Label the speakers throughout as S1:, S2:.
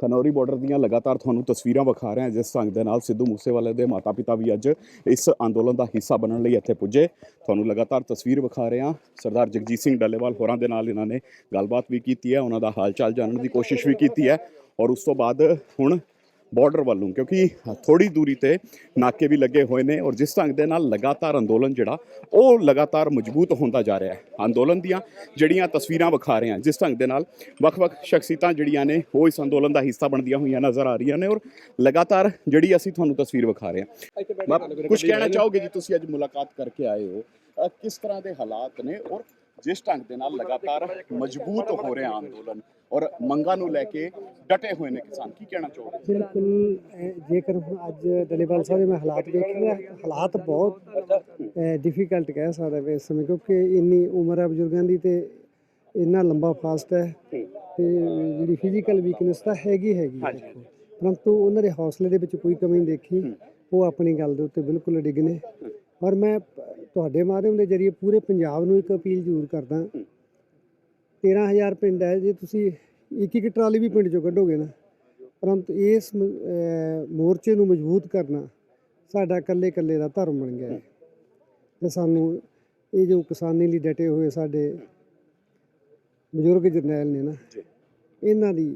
S1: Khanauri border ਦੀਆਂ ਲਗਾਤਾਰ ਤੁਹਾਨੂੰ ਤਸਵੀਰਾਂ ਵਿਖਾ ਰਹੇ ਹਾਂ, ਜਿਸ ਢੰਗ ਦੇ ਨਾਲ ਸਿੱਧੂ ਮੂਸੇਵਾਲੇ ਦੇ ਮਾਤਾ-ਪਿਤਾ ਵੀ ਅੱਜ ਇਸ ਅੰਦੋਲਨ ਦਾ ਹਿੱਸਾ ਬਣਨ ਲਈ ਇੱਥੇ ਪੁੱਜੇ। ਤੁਹਾਨੂੰ ਲਗਾਤਾਰ ਤਸਵੀਰ ਵਿਖਾ ਰਹੇ ਹਾਂ। ਸਰਦਾਰ ਜਗਜੀਤ ਸਿੰਘ ਡੱਲੇਵਾਲ ਹੋਰਾਂ ਦੇ ਨਾਲ ਇਹਨਾਂ ਨੇ ਗੱਲਬਾਤ ਵੀ ਕੀਤੀ ਹੈ, ਉਹਨਾਂ ਦਾ ਹਾਲ ਚਾਲ ਜਾਣਨ ਦੀ ਕੋਸ਼ਿਸ਼ ਵੀ ਕੀਤੀ ਹੈ ਔਰ ਉਸ ਤੋਂ ਬਾਅਦ ਹੁਣ ਬਾਰਡਰ ਵੱਲੋਂ ਕਿਉਂਕਿ ਥੋੜੀ ਦੂਰੀ ਤੇ ਨਾਕੇ ਵੀ ਲੱਗੇ ਹੋਏ ਨੇ ਔਰ ਜਿਸ ਢੰਗ ਦੇ ਨਾਲ ਲਗਾਤਾਰ ਅੰਦੋਲਨ ਜਿਹੜਾ ਉਹ ਲਗਾਤਾਰ ਮਜ਼ਬੂਤ ਹੁੰਦਾ ਜਾ ਰਿਹਾ ਹੈ। ਅੰਦੋਲਨ ਦੀਆਂ ਜਿਹੜੀਆਂ ਤਸਵੀਰਾਂ ਵਿਖਾ ਰਹੇ ਹਾਂ ਜਿਸ ਢੰਗ ਦੇ ਨਾਲ ਵੱਖ-ਵੱਖ ਸ਼ਖਸੀਅਤਾਂ ਜਿਹੜੀਆਂ ਨੇ ਉਹ ਇਸ ਅੰਦੋਲਨ ਦਾ ਹਿੱਸਾ ਬਣਦੀਆਂ ਹੋਈਆਂ ਨਜ਼ਰ ਆ ਰਹੀਆਂ ਨੇ ਔਰ ਲਗਾਤਾਰ ਜਿਹੜੀ ਅਸੀਂ ਤੁਹਾਨੂੰ ਤਸਵੀਰ ਵਿਖਾ ਰਹੇ ਹਾਂ। ਕੁਝ ਕਹਿਣਾ ਚਾਹੋਗੇ ਜੀ ਤੁਸੀਂ ਅੱਜ ਮੁਲਾਕਾਤ ਕਰਕੇ ਆਏ ਹੋ ਕਿਸ ਤਰ੍ਹਾਂ ਦੇ ਹਾਲਾਤ ਨੇ ਔਰ ਜਿਸ ਢੰਗ ਦੇ ਨਾਲ ਲਗਾਤਾਰ ਮਜ਼ਬੂਤ ਹੋ ਰਿਹਾ ਅੰਦੋਲਨ? ਔਰ ਮੰਗਾਂ ਨੂੰ ਲੈ ਕੇ ਡਟੇ ਹੋਏ ਨੇ ਕਿਸਾਨ। ਕੀ ਕਹਿਣਾ ਚਾਹੋਗੇ?
S2: ਬਿਲਕੁਲ ਜੇਕਰ ਅੱਜ ਡਲੇਵਾਲ ਸਾਹਿਬ ਦੇ ਮੈਂ ਹਾਲਾਤ ਨਾ ਹਾਲਾਤ ਬਹੁਤ ਡਿਫਿਕਲਟ ਕਹਿ ਸਕਦਾ ਵੇ ਇਸ ਸਮੇਂ ਕਿਉਂਕਿ ਇੰਨੀ ਉਮਰ ਹੈ ਬਜ਼ੁਰਗਾਂ ਦੀ ਤੇ ਇੰਨਾ ਲੰਬਾ ਫਾਸਟ ਹੈ ਤੇ ਜਿਹੜੀ ਫਿਜ਼ੀਕਲ ਵੀਕਨੈਸ ਤਾਂ ਹੈਗੀ ਹੈਗੀ ਦੇਖੋ। ਪਰੰਤੂ ਉਹਨਾਂ ਦੇ ਹੌਸਲੇ ਦੇ ਵਿੱਚ ਕੋਈ ਕਮੀ ਨਹੀਂ ਦੇਖੀ ਉਹ ਆਪਣੀ ਗੱਲ ਦੇ ਉੱਤੇ ਬਿਲਕੁਲ ਡਿੱਗ ਨੇ। ਔਰ ਮੈਂ ਤੁਹਾਡੇ ਮਾਧਿਅਮ ਦੇ ਜ਼ਰੀਏ ਪੂਰੇ ਪੰਜਾਬ ਨੂੰ ਇੱਕ ਅਪੀਲ ਜ਼ਰੂਰ ਕਰਦਾ 13000 ਪਿੰਡ ਹੈ ਜੇ ਤੁਸੀਂ ਇੱਕ ਇੱਕ ਟਰਾਲੀ ਵੀ ਪਿੰਡ ਚੋਂ ਕੱਢੋਗੇ ਨਾ ਪਰੰਤੂ ਇਸ ਮੋਰਚੇ ਨੂੰ ਮਜ਼ਬੂਤ ਕਰਨਾ ਸਾਡਾ ਇਕੱਲੇ ਇਕੱਲੇ ਦਾ ਧਰਮ ਬਣ ਗਿਆ ਹੈ ਤੇ ਸਾਨੂੰ ਇਹ ਜੋ ਕਿਸਾਨੀ ਲਈ ਡਟੇ ਹੋਏ ਸਾਡੇ ਬਜ਼ੁਰਗ ਜਰਨੈਲ ਨੇ ਨਾ। ਇਹਨਾਂ ਦੀ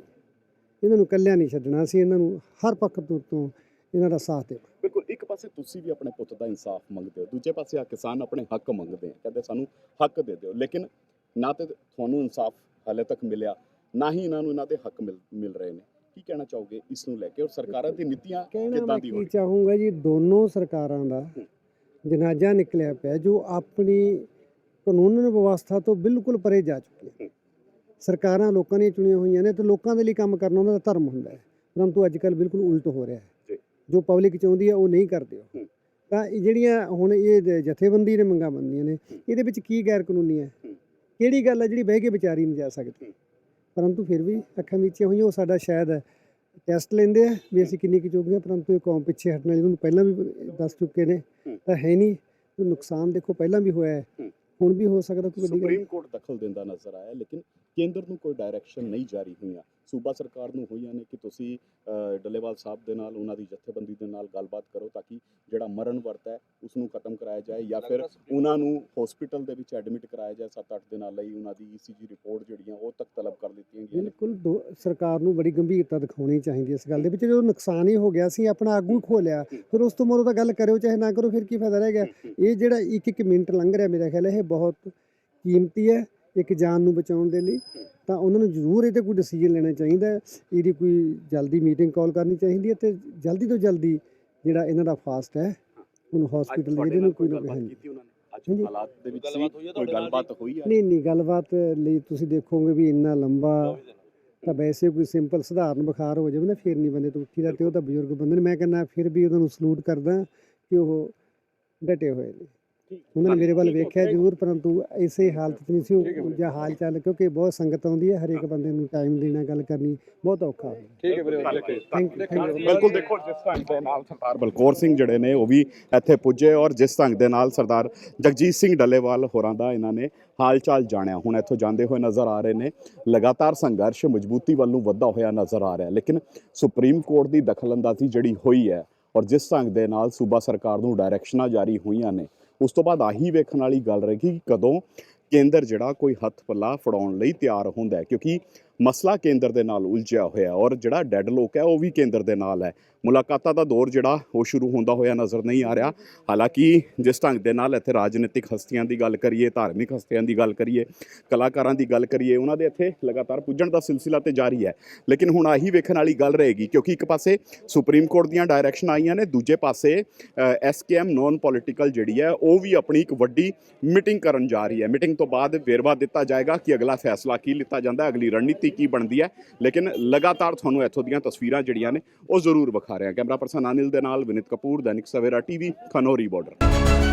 S2: ਇਹਨਾਂ ਨੂੰ ਇਕੱਲਿਆਂ ਨਹੀਂ ਛੱਡਣਾ ਅਸੀਂ ਇਹਨਾਂ ਨੂੰ ਹਰ ਪੱਖ ਤੋਂ ਤੋਂ ਇਹਨਾਂ ਦਾ ਸਾਥ ਦੇ
S1: ਬਿਲਕੁਲ ਇੱਕ ਪਾਸੇ ਤੁਸੀਂ ਵੀ ਆਪਣੇ ਪੁੱਤ ਦਾ ਇਨਸਾਫ ਮੰਗਦੇ ਹੋ ਦੂਜੇ ਪਾਸੇ ਆ ਕਿਸਾਨ ਆਪਣੇ ਹੱਕ ਮੰਗਦੇ ਆ ਕਹਿੰਦੇ ਸਾਨੂੰ ਹੱਕ ਦੇ ਦਿਓ ਲੇਕਿਨ ਨਾ ਤੇ ਤੁਹਾਨੂੰ ਇਨਸਾਫ ਹਾਲੇ ਤੱਕ ਮਿਲਿਆ ਨਾ ਹੀ ਇਹਨਾਂ ਨੂੰ ਇਹਨਾਂ ਦੇ ਹੱਕ ਮਿਲ ਰਹੇ ਨੇ। ਕੀ ਕਹਿਣਾ ਚਾਹੋਗੇ ਇਸ ਨੂੰ ਲੈ ਕੇ ਔਰ ਸਰਕਾਰਾਂ ਦੀ ਨੀਤੀਆਂ ਕਿੱਦਾਂ ਦੀ ਹੋਣੀ
S2: ਚਾਹੂੰਗਾ ਜੀ ਦੋਨੋਂ ਸਰਕਾਰਾਂ ਦਾ ਜਨਾਜ਼ਾ ਨਿਕਲਿਆ ਪਿਆ ਜੋ ਆਪਣੀ ਕਾਨੂੰਨ ਵਿਵਸਥਾ ਤੋਂ ਬਿਲਕੁਲ ਪਰੇ ਜਾ ਚੁੱਕੀ ਹੈ। ਸਰਕਾਰਾਂ ਲੋਕਾਂ ਦੀਆਂ ਚੁਣੀਆਂ ਹੋਈਆਂ ਨੇ ਤੇ ਲੋਕਾਂ ਦੇ ਲਈ ਕੰਮ ਕਰਨਾ ਉਹਨਾਂ ਦਾ ਧਰਮ ਹੁੰਦਾ ਹੈ। ਪਰੰਤੂ ਅੱਜ ਕੱਲ ਬਿਲਕੁਲ ਉਲਟ ਹੋ ਰਿਹਾ। ਹੈ। ਜੋ। ਪਬਲਿਕ ਚਾਹੁੰਦੀ ਹੈ ਉਹ ਨਹੀਂ ਕਰਦੇ ਉਹ।
S1: ਹੂੰ।
S2: ਤਾਂ ਇਹ ਜਿਹੜੀਆਂ ਹੁਣ ਇਹ ਜਥੇਬੰਦੀ ਨੇ ਮੰਗਾਂ ਬੰਦੀਆਂ ਨੇ ਇਹਦੇ ਵਿੱਚ ਕੀ ਗੈਰ ਕਾਨੂੰਨੀ ਹੂੰ। ਕਿਹੜੀ ਗੱਲ ਹੈ ਜਿਹੜੀ ਬਹਿ ਕੇ ਵਿਚਾਰੀ ਨਹੀਂ ਜਾ ਸਕਦੀ। ਪਰੰਤੂ ਫਿਰ ਵੀ ਅੱਖਾਂ ਮੀਚੀਆਂ ਹੋਈਆਂ ਉਹ ਸਾਡਾ ਸ਼ਾਇਦ ਟੈਸਟ ਲੈਂਦੇ ਆ ਵੀ ਅਸੀਂ ਕਿੰਨੀ ਕੁ ਜੋਗੇ ਹਾਂ ਪਰੰਤੂ ਇਹ ਕੌਮ ਪਿੱਛੇ ਹਟਣ ਵਾਲੀ ਨੂੰ ਪਹਿਲਾਂ ਵੀ ਦੱਸ ਚੁੱਕੇ ਨੇ। ਤਾਂ ਹੈ ਨਹੀਂ ਨੁਕਸਾਨ ਦੇਖੋ ਪਹਿਲਾਂ ਵੀ ਹੋਇਆ ਹੈ
S1: ਹੂੰ।
S2: ਹੁਣ ਵੀ ਹੋ ਸਕਦਾ ਕੋਈ ਵੱਡੀ ਗੱਲ
S1: ਸੁਪਰੀਮ ਕੋਰਟ ਦਖਲ ਦਿੰਦਾ ਨਜ਼ਰ ਆਇਆ ਲੇਕਿਨ ਕੇਂਦਰ ਨੂੰ ਕੋਈ ਡਾਇਰੈਕਸ਼ਨ ਨਹੀਂ ਜਾਰੀ ਹੋਈਆਂ। ਸੂਬਾ ਸਰਕਾਰ ਨੂੰ ਹੋਈਆਂ ਨੇ ਕਿ ਤੁਸੀਂ ਡੱਲੇਵਾਲ ਸਾਹਿਬ ਦੇ ਨਾਲ ਉਹਨਾਂ ਦੀ ਜਥੇਬੰਦੀ ਦੇ ਨਾਲ ਗੱਲਬਾਤ ਕਰੋ ਤਾਂ ਕਿ ਜਿਹੜਾ ਮਰਨ ਵਰਤ ਹੈ ਉਸ ਨੂੰ ਖਤਮ ਕਰਾਇਆ ਜਾਏ ਜਾਂ ਫਿਰ ਉਹਨਾਂ ਨੂੰ ਹਸਪੀਟਲ ਦੇ ਵਿੱਚ ਐਡਮਿਟ ਕਰਾਇਆ ਜਾਏ 7-8 ਦਿਨਾਂ ਲਈ ਉਹਨਾਂ ਦੀ ਈਸੀਜੀ ਰਿਪੋਰਟ ਜਿਹੜੀਆਂ ਉਹ ਤੱਕ ਤਲਬ ਕਰ ਦਿੱਤੀਆਂ ਗਈਆਂ ਨੇ।
S2: ਬਿਲਕੁਲ ਦੋ- ਸਰਕਾਰ ਨੂੰ ਬੜੀ ਗੰਭੀਰਤਾ ਦਿਖਾਉਣੀ ਚਾਹੀਦੀ ਹੈ ਇਸ ਗੱਲ ਦੇ ਵਿੱਚ। ਜਦੋਂ ਨੁਕਸਾਨ ਹੀ ਹੋ ਗਿਆ ਸੀ ਆਪਣਾ ਆਗੂ ਹੀ ਖੋ ਲਿਆ ਫਿਰ ਉਸ ਤੋਂ ਮੋਰੋਂ ਤਾਂ ਗੱਲ ਕਰਿਓ ਚਾਹੇ ਨਾ ਕਰੋ ਫਿਰ ਕੀ ਫਾਇਦਾ ਰਹਿ ਗਿਆ? ਇਹ ਜਿਹੜਾ ਇੱਕ ਇੱਕ ਮਿੰਟ ਲੰਘ ਰਿਹਾ ਮੇਰਾ ਖਿਆਲ ਇਹ ਬਹੁਤ ਕੀਮਤੀ ਹੈ। ਇੱਕ ਜਾਨ ਨੂੰ ਬਚਾਉਣ ਦੇ ਲਈ ਤਾਂ ਉਹਨਾਂ ਨੂੰ ਜ਼ਰੂਰ ਇਹ ਤੇ ਕੋਈ ਡਿਸੀਜਨ ਲੈਣਾ ਚਾਹੀਦਾ ਹੈ। ਇਹਦੀ ਕੋਈ ਜਲਦੀ ਮੀਟਿੰਗ ਕਾਲ ਕਰਨੀ ਚਾਹੀਦੀ ਹੈ ਤੇ ਜਲਦੀ ਤੋਂ ਜਲਦੀ ਜਿਹੜਾ ਇਹਨਾਂ ਦਾ ਫਾਸਟ ਹੈ ਉਹਨੂੰ ਹਸਪੀਟਲ ਦੇ ਜਿਹੜੇ ਨੂੰ ਕੋਈ ਨਾ ਕੋਈ
S1: ਗੱਲਬਾਤ
S2: ਹਾਂਜੀ
S1: ਕੀਤੀ ਉਹਨਾਂ ਨੇ? ਅੱਜ
S2: ਹਾਂਜੀ।
S1: ਹਾਲਾਤ ਦੇ ਵਿੱਚ ਸੀ? ਕੋਈ ਗੱਲਬਾਤ ਹੋਈ ਹੈ
S2: ਨਹੀਂ ਨਹੀਂ ਗੱਲਬਾਤ ਲਈ ਤੁਸੀਂ ਦੇਖੋਗੇ ਵੀ ਇੰਨਾ ਲੰਬਾ ਤਾਂ ਵੈਸੇ ਕੋਈ ਸਿੰਪਲ ਸਧਾਰਨ ਬੁਖਾਰ ਹੋ ਜਾਵੇ ਨਾ ਫਿਰ ਨਹੀਂ ਬੰਦੇ ਤੋਂ ਉੱਠੀ ਦਾ ਤੇ ਉਹ ਤਾਂ ਬਜ਼ੁਰਗ ਬੰਦੇ ਨੇ। ਮੈਂ ਕਹਿੰਦਾ ਫਿਰ ਵੀ ਉਹਨਾਂ ਨੂੰ ਸਲੂਟ ਕਰਦਾ ਕਿ ਉਹ ਡਟੇ ਹੋਏ ਨੇ। ਉਹਨਾਂ ਨੇ ਮੇਰੇ ਵੱਲ ਵੇਖਿਆ ਜ਼ਰੂਰ ਪਰੰਤੂ ਇਸੇ ਹਾਲਤ ਨਹੀਂ ਸੀ ਉਹ ਜਾਂ ਹਾਲ ਚਾਲ ਕਿਉਂਕਿ ਬਹੁਤ ਸੰਗਤ ਆਉਂਦੀ ਹੈ ਹਰੇਕ ਬੰਦੇ ਨੂੰ ਟਾਈਮ ਦੇਣਾ ਗੱਲ ਕਰਨੀ ਬਹੁਤ ਔਖਾ ਹੋ
S3: ਠੀਕ ਹੈ ਵੀਰੇ
S2: ਥੈਂਕ ਯੂ ਥੈਂਕ ਯੂ
S1: ਬਿਲਕੁਲ ਦੇਖੋ ਜਿਸ ਢੰਗ ਦੇ ਨਾਲ ਸਰਦਾਰ ਬਲਕੌਰ ਸਿੰਘ ਜਿਹੜੇ ਨੇ ਉਹ ਵੀ ਇੱਥੇ ਪੁੱਜੇ ਔਰ ਜਿਸ ਢੰਗ ਦੇ ਨਾਲ ਸਰਦਾਰ ਜਗਜੀਤ ਸਿੰਘ ਡੱਲੇਵਾਲ ਹੋਰਾਂ ਦਾ ਇਹਨਾਂ ਨੇ ਹਾਲ ਚਾਲ ਜਾਣਿਆ। ਹੁਣ ਇੱਥੋਂ ਜਾਂਦੇ ਹੋਏ ਨਜ਼ਰ ਆ ਰਹੇ ਨੇ ਲਗਾਤਾਰ ਸੰਘਰਸ਼ ਮਜ਼ਬੂਤੀ ਵੱਲ ਨੂੰ ਵੱਧਦਾ ਹੋਇਆ ਨਜ਼ਰ ਆ ਰਿਹਾ। ਲੇਕਿਨ ਸੁਪਰੀਮ ਕੋਰਟ ਦੀ ਦਖਲਅੰਦਾਜ਼ੀ ਜਿਹੜੀ ਹੋਈ ਹੈ ਔਰ ਜਿਸ ਢੰਗ ਦੇ ਨਾਲ ਸੂਬਾ ਸਰਕਾਰ ਨੂੰ ਡਾਇਰੈਕਸ਼ਨਾਂ ਜਾਰੀ ਹੋਈਆਂ ਨੇ ਉਸ ਤੋਂ ਬਾਅਦ ਆਹੀ ਵੇਖਣ ਵਾਲੀ ਗੱਲ ਰਹੇਗੀ ਕਿ ਕਦੋਂ ਕੇਂਦਰ ਜਿਹੜਾ ਕੋਈ ਹੱਥ ਪੱਲਾ ਫੜਾਉਣ ਲਈ ਤਿਆਰ ਹੁੰਦਾ ਕਿਉਂਕਿ ਮਸਲਾ ਕੇਂਦਰ ਦੇ ਨਾਲ ਉਲਝਿਆ ਹੋਇਆ ਔਰ ਜਿਹੜਾ ਡੈੱਡ ਲੋਕ ਹੈ ਉਹ ਵੀ ਕੇਂਦਰ ਦੇ ਨਾਲ ਹੈ। ਮੁਲਾਕਾਤਾਂ ਦਾ ਦੌਰ ਜਿਹੜਾ ਉਹ ਸ਼ੁਰੂ ਹੁੰਦਾ ਹੋਇਆ ਨਜ਼ਰ ਨਹੀਂ ਆ ਰਿਹਾ। ਹਾਲਾਂਕਿ ਜਿਸ ਢੰਗ ਦੇ ਨਾਲ ਇੱਥੇ ਰਾਜਨੀਤਿਕ ਹਸਤੀਆਂ ਦੀ ਗੱਲ ਕਰੀਏ, ਧਾਰਮਿਕ ਹਸਤੀਆਂ ਦੀ ਗੱਲ ਕਰੀਏ, ਕਲਾਕਾਰਾਂ ਦੀ ਗੱਲ ਕਰੀਏ, ਉਹਨਾਂ ਦੇ ਇੱਥੇ ਲਗਾਤਾਰ ਪੁੱਜਣ ਦਾ ਸਿਲਸਿਲਾ ਤੇ ਜਾਰੀ ਹੈ। ਲੇਕਿਨ ਹੁਣ ਆਹੀ ਵੇਖਣ ਵਾਲੀ ਗੱਲ ਰਹੇਗੀ ਕਿਉਂਕਿ ਇੱਕ ਪਾਸੇ ਸੁਪਰੀਮ ਕੋਰਟ ਦੀਆਂ ਡਾਇਰੈਕਸ਼ਨ ਆਈਆਂ ਨੇ, ਦੂਜੇ ਪਾਸੇ ਐਸਕੇਐਮ ਨੌਨ ਪੋਲੀਟੀਕਲ ਜਿਹੜੀ ਹੈ, ਉਹ ਵੀ ਆਪਣੀ ਇੱਕ ਵੱਡੀ ਮੀਟਿੰਗ ਕਰਨ ਜਾ ਰਹੀ ਹੈ। ਮੀਟਿੰਗ ਤੋਂ ਬਾਅਦ ਵੇਰਵਾ ਦਿੱਤਾ ਜਾਏਗਾ ਕਿ ਅਗਲਾ ਫੈਸਲਾ ਕੀ ਲਿੱਤਾ ਜਾਂਦਾ ਅਗਲੀ ਰਣਨੀਤੀ ਕੀ ਬਣਦੀ ਹੈ, ਲੇਕਿਨ ਲਗਾਤਾਰ ਤੁਹਾਨੂੰ ਇੱਥੋਂ ਦੀਆਂ ਤਸਵੀਰਾਂ ਜਿਹੜੀਆਂ ਨੇ, ਉਹ ਜ਼ਰੂਰ ਵਿਖਾ ਰਹੇ ਹਾਂ। ਕੈਮਰਾ ਪਰਸਨ ਅਨਿਲ ਦੇ ਨਾਲ ਵਿਨਿਤ ਕਪੂਰ, ਦੈਨਿਕ ਸਵੇਰਾ ਟੀਵੀ, ਖਨੋਰੀ ਬਾਰਡਰ